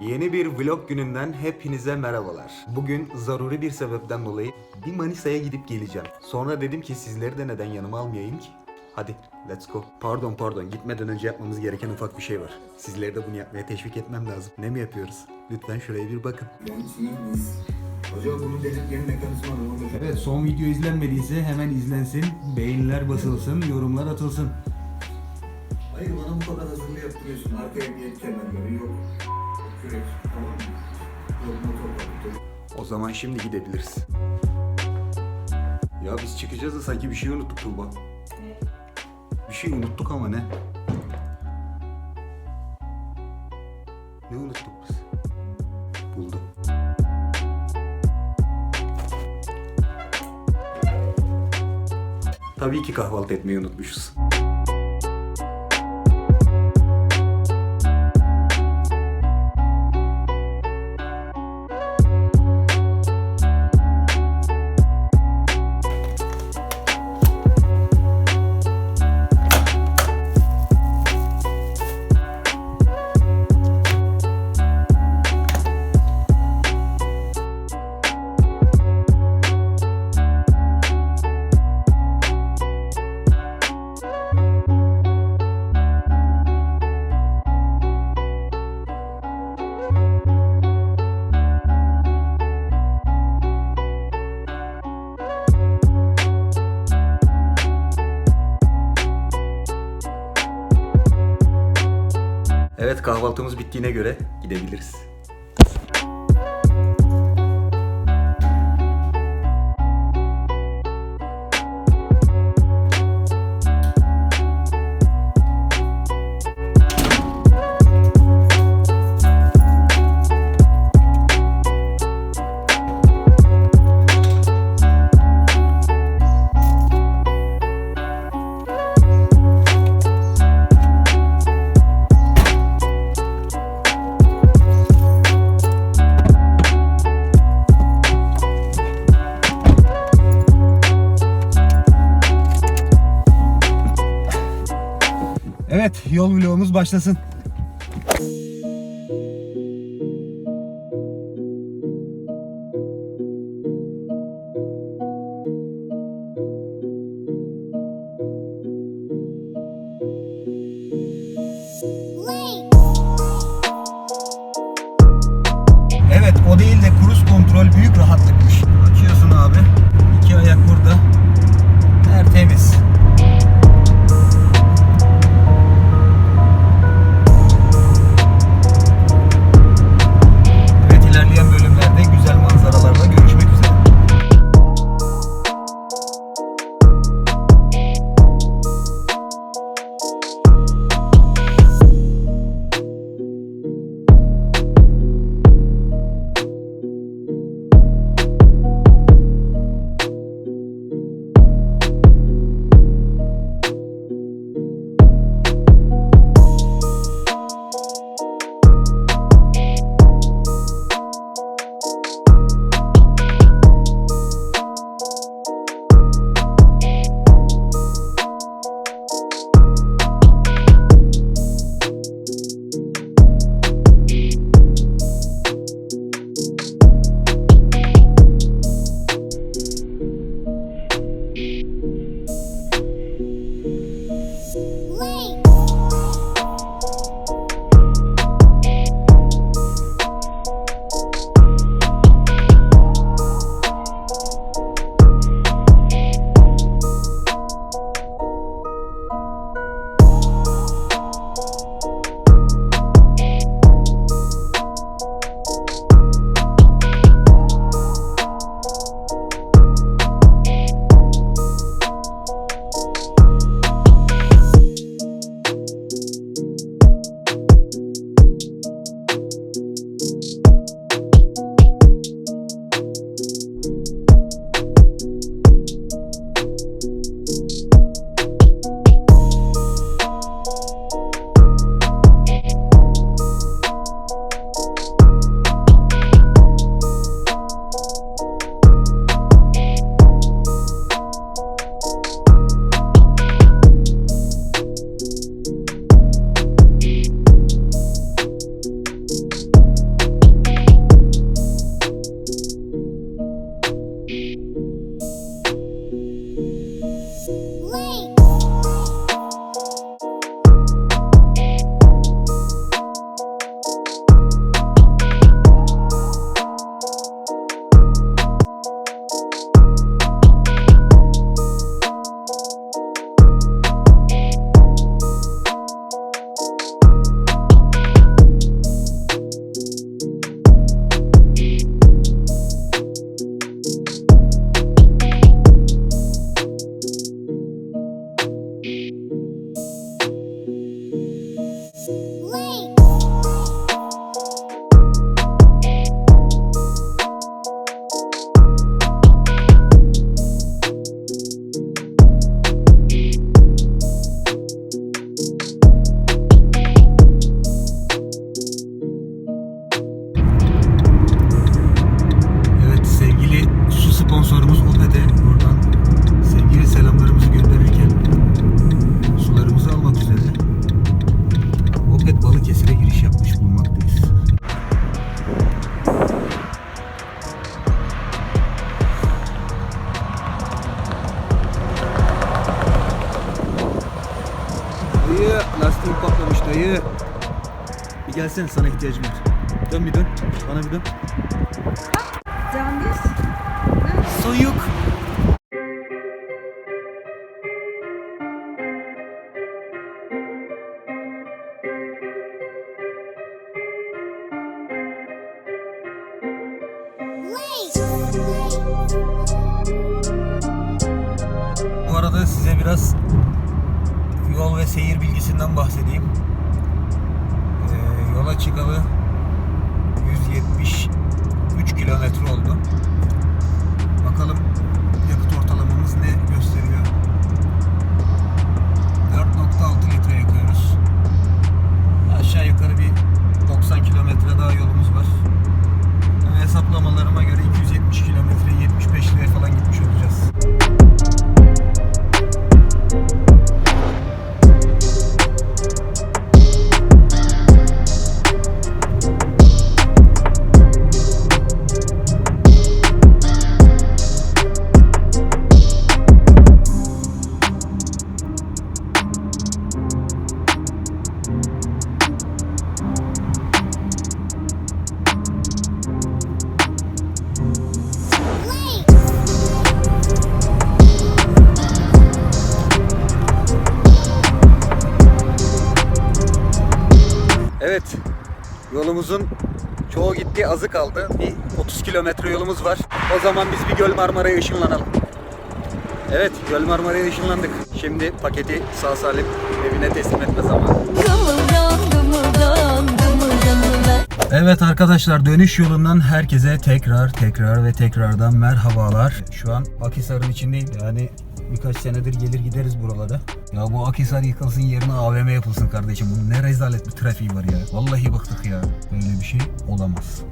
Yeni bir vlog gününden hepinize merhabalar. Bugün zaruri bir sebepten dolayı bir Manisa'ya gidip geleceğim. Sonra dedim ki sizleri de neden yanıma almayayım ki? Hadi let's go. Pardon pardon gitmeden önce yapmamız gereken ufak bir şey var. Sizleri de bunu yapmaya teşvik etmem lazım. Ne mi yapıyoruz? Lütfen şuraya bir bakın. Acaba bunun denetleyen mekanizma ne? Evet son video izlenmediyse hemen izlensin, beğeniler basılsın, yorumlar atılsın. Hayır bana bu kadar hazırlığı yaptırıyorsun. Arka emniyet kemerleri yok. O zaman şimdi gidebiliriz. Ya biz çıkacağız da sanki bir şey unuttuk Tuğba. Bir şey unuttuk ama ne? Ne unuttuk biz? Buldum. Tabii ki kahvaltı etmeyi unutmuşuz. Kahvaltımız bittiğine göre gidebiliriz. Vlogumuz başlasın. Gelsene sana ihtiyacım var. Dön bir dön. Bana bir dön. Candiş. Soyuk. Bu arada size biraz yol ve seyir bilgisinden bahsedeyim. Yola çıkalı 173 kilometre oldu. Bakalım Yolumuzun çoğu gitti, azı kaldı. Bir 30 kilometre yolumuz var. O zaman biz bir Göl Marmara'ya ışınlanalım. Evet, Göl Marmara'ya ışınlandık. Şimdi paketi sağ salim evine teslim etme zamanı. Evet arkadaşlar dönüş yolundan herkese tekrar tekrar ve tekrardan merhabalar. Şu an Akhisar'ın içindeyim. Yani birkaç senedir gelir gideriz buralara. Ya bu Akhisar yıkılsın yerine AVM yapılsın kardeşim. Bunun ne rezalet bir trafiği var ya. Vallahi bıktık ya. Böyle bir şey olamaz.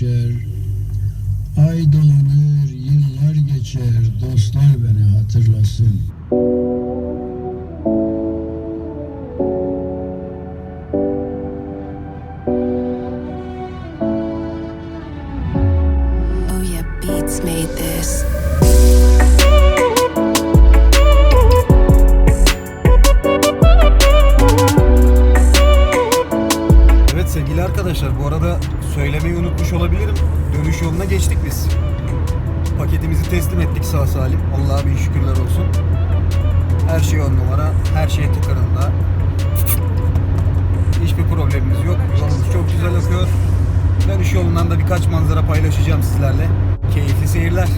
Göçer. Ay dolanır, yıllar geçer, dostlar beni hatırlasın. Oh yeah, beats made this Evet sevgili arkadaşlar bu arada söylemeyi unutmuş olabilirim. Dönüş yoluna geçtik biz. Paketimizi teslim ettik sağ salim. Allah'a bin şükürler olsun. Her şey on numara, her şey tıkırında. Hiçbir problemimiz yok. Yolumuz çok güzel akıyor. Dönüş yolundan da birkaç manzara paylaşacağım sizlerle. Keyifli seyirler.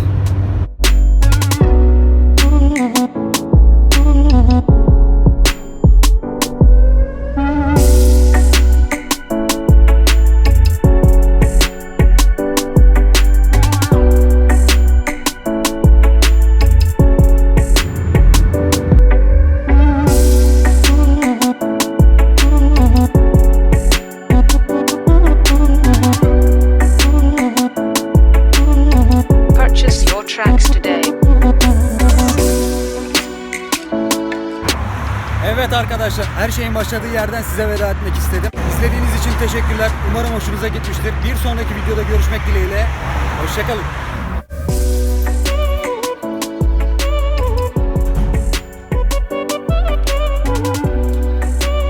Evet arkadaşlar her şeyin başladığı yerden size veda etmek istedim. İzlediğiniz için teşekkürler. Umarım hoşunuza gitmiştir. Bir sonraki videoda görüşmek dileğiyle. Hoşçakalın.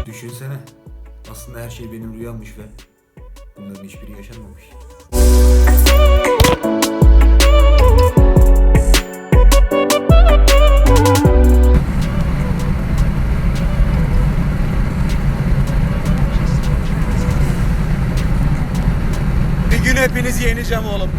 Düşünsene. Aslında şey benim rüyammış ve bunların hiçbiri yaşanmamış. Hepinizi yeneceğim oğlum.